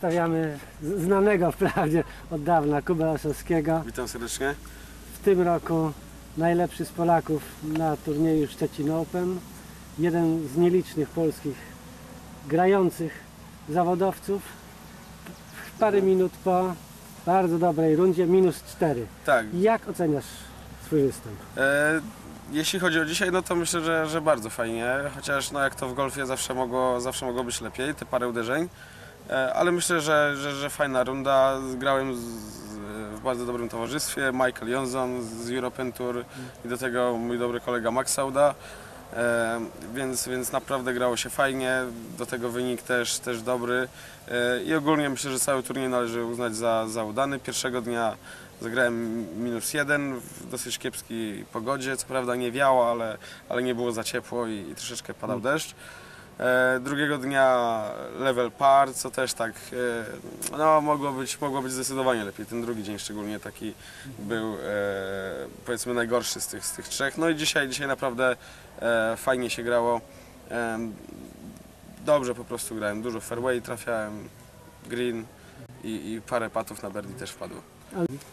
Przedstawiamy znanego wprawdzie od dawna Kubę Osowskiego. Witam serdecznie. W tym roku najlepszy z Polaków na turnieju Szczecin Open. Jeden z nielicznych polskich grających zawodowców. Parę minut po bardzo dobrej rundzie, minus 4. Tak, Jak oceniasz swój występ? e, jeśli chodzi o dzisiaj, no to myślę, że, że bardzo fajnie, chociaż no jak to w golfie zawsze mogło, zawsze mogło być lepiej, te parę uderzeń, ale myślę, że, że, że fajna runda. Grałem z, w bardzo dobrym towarzystwie, Michael Jonson z European Tour i do tego mój dobry kolega Max Sauda. E, więc, więc naprawdę grało się fajnie, do tego wynik też, też dobry e, i ogólnie myślę, że cały turniej należy uznać za, za udany. Pierwszego dnia zagrałem minus jeden w dosyć kiepskiej pogodzie, co prawda nie wiało, ale, ale nie było za ciepło i, i troszeczkę padał deszcz. E, drugiego dnia level par, co też tak e, no, mogło, być, mogło być zdecydowanie lepiej. Ten drugi dzień szczególnie taki był e, powiedzmy najgorszy z tych, z tych trzech. No i dzisiaj, dzisiaj naprawdę fajnie się grało. Dobrze po prostu grałem, dużo fairway trafiałem, green i, i parę patów na birdie też wpadło.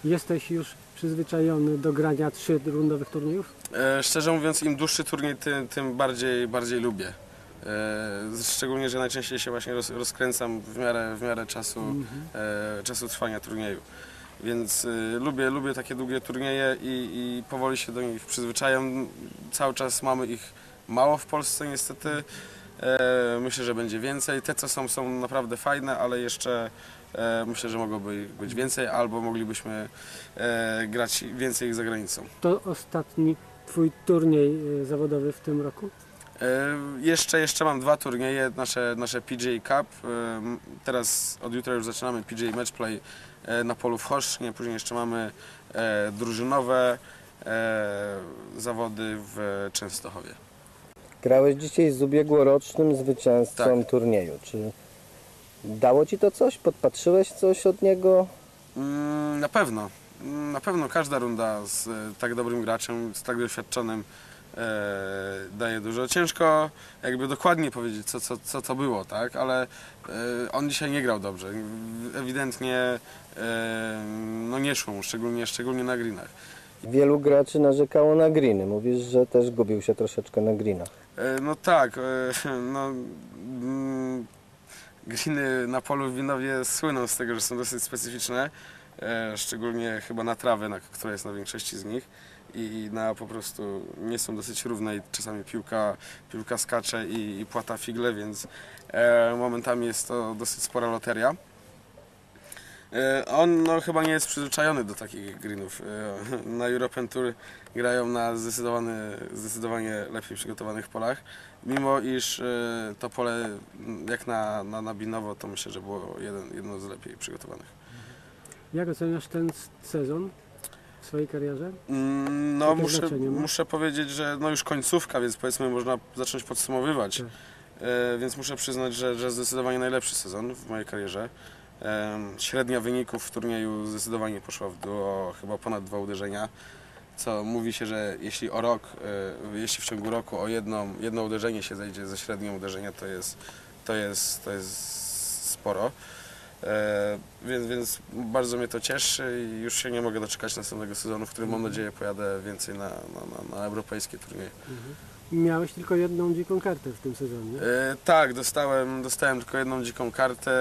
Jesteś już przyzwyczajony do grania trzy rundowych turniejów? Szczerze mówiąc, im dłuższy turniej, tym, tym bardziej, bardziej lubię. E, szczególnie, że najczęściej się właśnie roz, rozkręcam w miarę, w miarę czasu, e, czasu trwania turnieju. Więc e, lubię, lubię takie długie turnieje i, i powoli się do nich przyzwyczajam. Cały czas mamy ich mało w Polsce niestety. Myślę, że będzie więcej. Te, co są, są naprawdę fajne, ale jeszcze myślę, że mogłoby być więcej, albo moglibyśmy grać więcej ich za granicą. To ostatni twój turniej zawodowy w tym roku? Jeszcze, jeszcze mam dwa turnieje, nasze, nasze PGA Cup. Teraz od jutra już zaczynamy PGA Matchplay e, na polu w Choszcznie. Później jeszcze mamy e, drużynowe e, zawody w Częstochowie. Grałeś dzisiaj z ubiegłorocznym zwycięzcą Tak. turnieju. Czy dało ci to coś? Podpatrzyłeś coś od niego? Mm, Na pewno. Na pewno każda runda z tak dobrym graczem, z tak doświadczonym daje dużo. Ciężko jakby dokładnie powiedzieć, co, co, co to było, tak? Ale e, on dzisiaj nie grał dobrze. Ewidentnie e, no nie szło mu, szczególnie, szczególnie na greenach. Wielu graczy narzekało na greeny. Mówisz, że też gubił się troszeczkę na greenach. E, No tak, e, no mm, greeny na polu w Winowie słyną z tego, że są dosyć specyficzne, e, szczególnie chyba na trawę, na, która jest na większości z nich i na po prostu nie są dosyć równe i czasami piłka, piłka skacze i, i płata figle, więc e, momentami jest to dosyć spora loteria. E, On no, chyba nie jest przyzwyczajony do takich greenów. E, Na European Tour grają na zdecydowanie lepiej przygotowanych polach. Mimo iż e, to pole m, jak na, na, na Binowo to myślę, że było jeden, jedno z lepiej przygotowanych. Jak oceniasz ten sezon swojej karierze? Mm, No Jakie muszę, muszę powiedzieć, że no już końcówka, więc powiedzmy można zacząć podsumowywać. Tak. E, więc muszę przyznać, że, że zdecydowanie najlepszy sezon w mojej karierze. Em, Średnia wyników w turnieju zdecydowanie poszła w dół chyba ponad dwa uderzenia. Co mówi się, że jeśli o rok, e, jeśli w ciągu roku o jedno, jedno uderzenie się zejdzie ze średnią uderzenia, to jest, to jest, to jest sporo. E, więc, więc bardzo mnie to cieszy i już się nie mogę doczekać następnego sezonu, w którym mam nadzieję pojadę więcej na, na, na, na europejskie turnieje. Miałeś tylko jedną dziką kartę w tym sezonie. E, tak, dostałem, dostałem tylko jedną dziką kartę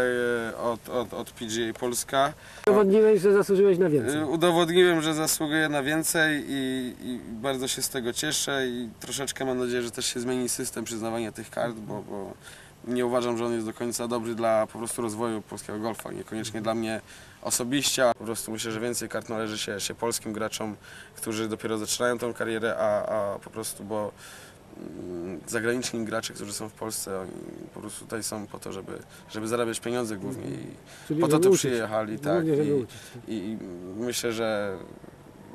e, od, od, od PGA Polska. Udowodniłeś, że zasłużyłeś na więcej. E, udowodniłem, że zasługuję na więcej i, i bardzo się z tego cieszę i troszeczkę mam nadzieję, że też się zmieni system przyznawania tych kart, bo, bo nie uważam, że on jest do końca dobry dla po prostu rozwoju polskiego golfa, niekoniecznie dla mnie osobiście. Po prostu myślę, że więcej kart należy się, się polskim graczom, którzy dopiero zaczynają tą karierę, a, a po prostu, bo mm, zagraniczni gracze, którzy są w Polsce, oni po prostu tutaj są po to, żeby, żeby zarabiać pieniądze głównie i Czyli po to tu uczyć. przyjechali, tak. Głównie, żeby I, uczyć. i, myślę, że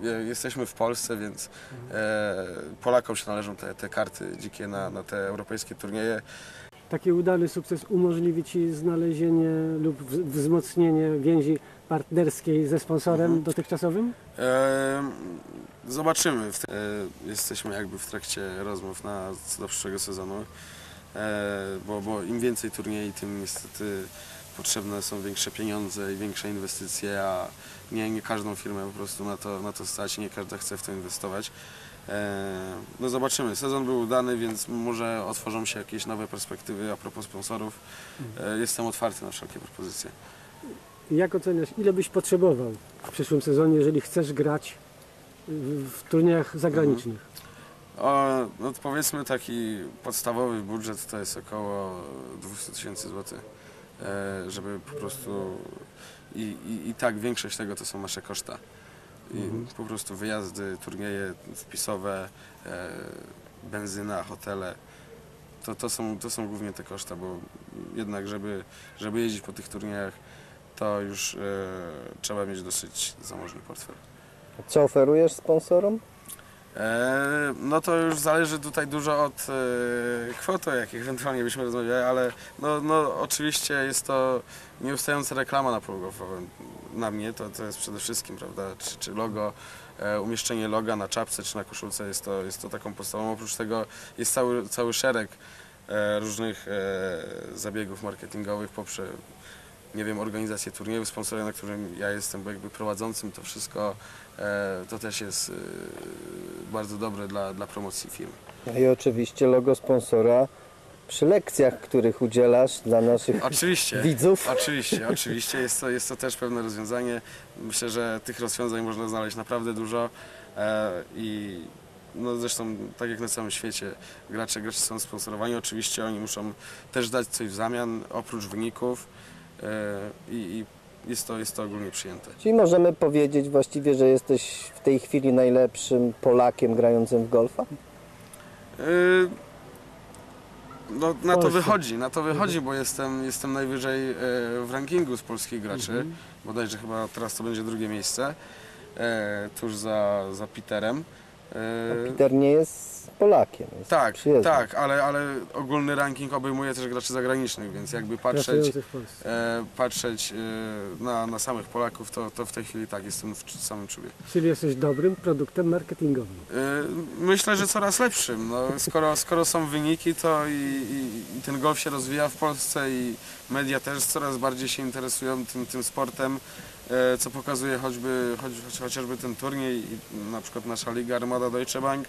je- jesteśmy w Polsce, więc e, Polakom się należą te, te karty dzikie na, na te europejskie turnieje. Taki udany sukces umożliwi Ci znalezienie lub wzmocnienie więzi partnerskiej ze sponsorem Mhm. dotychczasowym? E, zobaczymy. E, jesteśmy jakby w trakcie rozmów na, co do przyszłego sezonu, e, bo, bo im więcej turniej, tym niestety potrzebne są większe pieniądze i większe inwestycje, a nie, nie każdą firmę po prostu na to, na to stać, nie każda chce w to inwestować. E, No zobaczymy, sezon był udany, więc może otworzą się jakieś nowe perspektywy a propos sponsorów. E, Jestem otwarty na wszelkie propozycje. Jak oceniasz, ile byś potrzebował w przyszłym sezonie, jeżeli chcesz grać w, turniejach zagranicznych? O, no powiedzmy taki podstawowy budżet to jest około 200 tysięcy złotych, e, żeby po prostu i, i, i tak większość tego to są nasze koszta. I po prostu wyjazdy, turnieje wpisowe, e, benzyna, hotele. To, to, są, to są głównie te koszta, bo jednak żeby, żeby jeździć po tych turniejach to już e, trzeba mieć dosyć zamożny portfel. Co oferujesz sponsorom? E, No to już zależy tutaj dużo od e, kwoty, o jakich ewentualnie byśmy rozmawiali, ale no, no oczywiście jest to nieustająca reklama na polu. Na mnie to, to jest przede wszystkim, prawda, czy, czy logo, e, umieszczenie loga na czapce czy na koszulce jest to, jest to taką podstawą. Oprócz tego jest cały, cały szereg różnych zabiegów marketingowych poprzez nie wiem, organizację turniejów, sponsorem, na którym ja jestem jakby prowadzącym to wszystko, e, to też jest e, bardzo dobre dla, dla promocji firmy. I oczywiście logo sponsora przy lekcjach, których udzielasz dla naszych Oczywiście. widzów. Oczywiście, oczywiście. Jest to, jest to też pewne rozwiązanie. Myślę, że tych rozwiązań można znaleźć naprawdę dużo e, i no zresztą tak jak na całym świecie gracze, gracze są sponsorowani. Oczywiście oni muszą też dać coś w zamian oprócz wyników i, i jest, to, jest to ogólnie przyjęte. Czyli możemy powiedzieć właściwie, że jesteś w tej chwili najlepszym Polakiem grającym w golfa? Y, No, na to wychodzi, na to wychodzi, bo jestem, jestem najwyżej e, w rankingu z polskich graczy. Bodajże chyba teraz to będzie drugie miejsce, e, tuż za, za Peterem. E, Peter nie jest Polakiem. Jest tak, przyjezdny. tak, ale, ale ogólny ranking obejmuje też graczy zagranicznych, więc jakby patrzeć, Pracujących w Polsce. e, patrzeć e, na, na samych Polaków, to, to w tej chwili tak, jestem w samym czubie. Czyli jesteś dobrym produktem marketingowym. Y, Myślę, że coraz lepszym. No, skoro, skoro są wyniki, to i, i, i ten golf się rozwija w Polsce i media też coraz bardziej się interesują tym, tym sportem, e, co pokazuje choćby, choć, chociażby ten turniej i na przykład nasza liga Armada Deutsche Bank.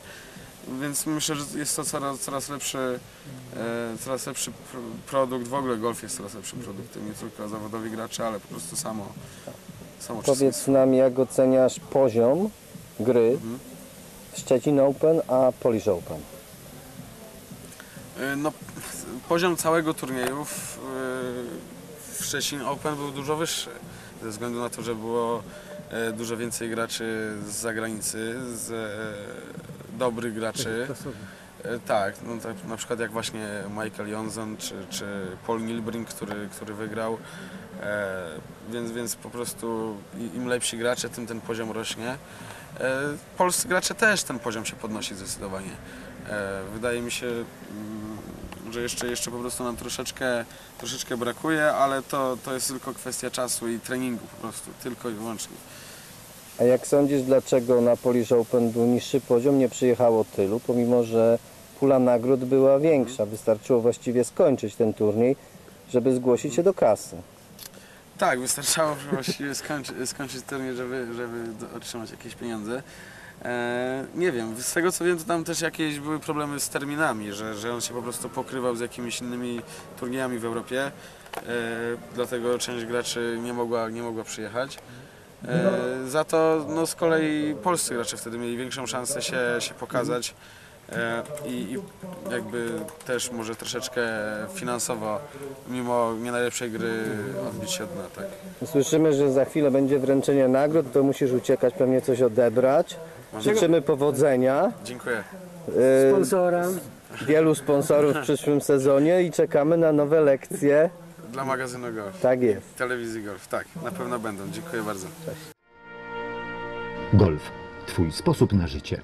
Więc myślę, że jest to coraz, coraz lepszy, e, coraz lepszy pr- produkt. W ogóle golf jest coraz lepszym produktem, nie tylko zawodowi gracze, ale po prostu samo, samo Powiedz nam, jak oceniasz poziom gry Mhm. Szczecin Open, a Polish Open? Y, No, poziom całego turnieju w, w Szczecin Open był dużo wyższy. Ze względu na to, że było e, dużo więcej graczy z zagranicy, z e, dobrych graczy. E, Tak, no tak, na przykład jak właśnie Michael Johnson czy, czy Paul Nilbrink, który, który wygrał. E, więc, więc po prostu im lepsi gracze, tym ten poziom rośnie. E, polscy gracze też ten poziom się podnosi zdecydowanie. E, wydaje mi się, mm, że jeszcze, jeszcze po prostu nam troszeczkę, troszeczkę brakuje, ale to, to jest tylko kwestia czasu i treningu po prostu, tylko i wyłącznie. A jak sądzisz, dlaczego na Polish Open był niższy poziom, nie przyjechało tylu, pomimo że pula nagród była większa? Wystarczyło właściwie skończyć ten turniej, żeby zgłosić się do kasy. Tak, wystarczało właściwie skończy, skończyć turniej, żeby, żeby otrzymać jakieś pieniądze. E, nie wiem, z tego co wiem, to tam też jakieś były problemy z terminami, że, że on się po prostu pokrywał z jakimiś innymi turniejami w Europie, e, dlatego część graczy nie mogła, nie mogła przyjechać. E, za to no, z kolei polscy gracze wtedy mieli większą szansę się, się pokazać e, i, i jakby też może troszeczkę finansowo, mimo nie najlepszej gry, odbić się od dna, tak. Słyszymy, że za chwilę będzie wręczenie nagród, to musisz uciekać, pewnie coś odebrać. Życzymy powodzenia. Dziękuję. e, Sponsora. Wielu sponsorów w przyszłym sezonie i czekamy na nowe lekcje. Dla magazynu Golf, Tak jest. telewizji Golf, tak, na pewno będą. Dziękuję bardzo. Golf. Twój sposób na życie.